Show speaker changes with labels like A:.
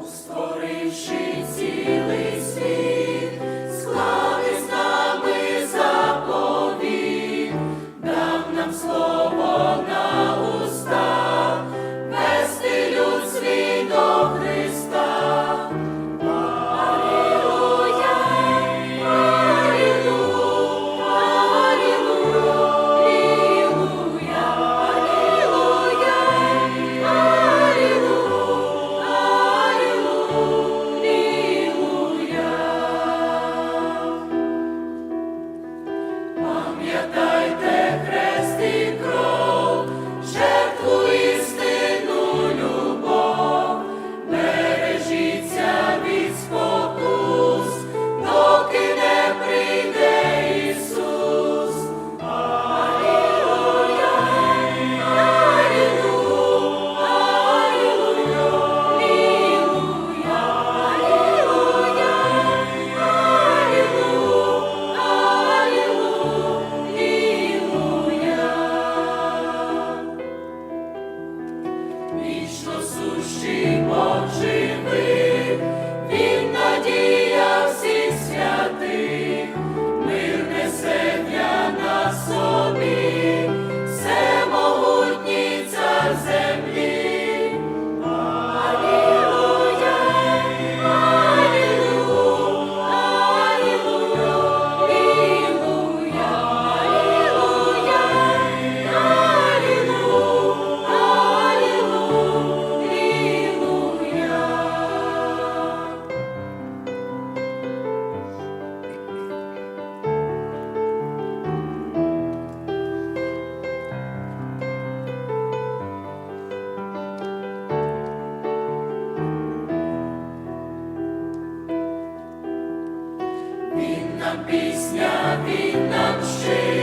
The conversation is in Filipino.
A: Христом Jesus te atin ng siya.